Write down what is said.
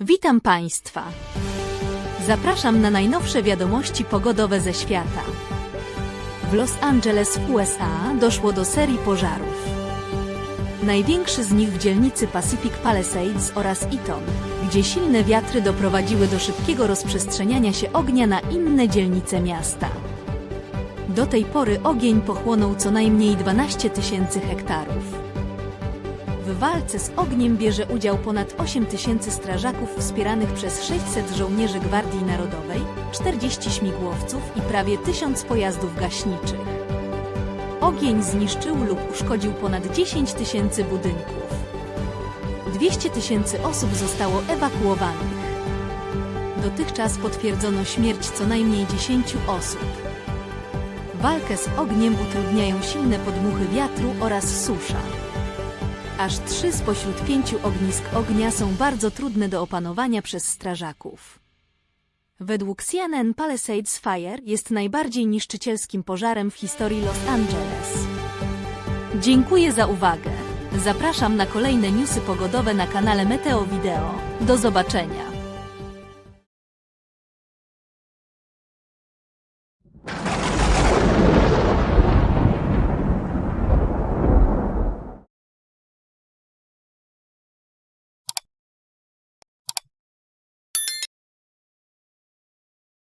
Witam Państwa. Zapraszam na najnowsze wiadomości pogodowe ze świata. W Los Angeles w USA doszło do serii pożarów. Największy z nich w dzielnicy Pacific Palisades oraz Eaton, gdzie silne wiatry doprowadziły do szybkiego rozprzestrzeniania się ognia na inne dzielnice miasta. Do tej pory ogień pochłonął co najmniej 12 tysięcy hektarów. W walce z ogniem bierze udział ponad 8 tysięcy strażaków wspieranych przez 600 żołnierzy Gwardii Narodowej, 40 śmigłowców i prawie 1000 pojazdów gaśniczych. Ogień zniszczył lub uszkodził ponad 10 tysięcy budynków. 200 tysięcy osób zostało ewakuowanych. Dotychczas potwierdzono śmierć co najmniej 10 osób. Walkę z ogniem utrudniają silne podmuchy wiatru oraz susza. Aż trzy spośród pięciu ognisk ognia są bardzo trudne do opanowania przez strażaków. Według CNN Palisades Fire jest najbardziej niszczycielskim pożarem w historii Los Angeles. Dziękuję za uwagę. Zapraszam na kolejne newsy pogodowe na kanale Meteo Video. Do zobaczenia.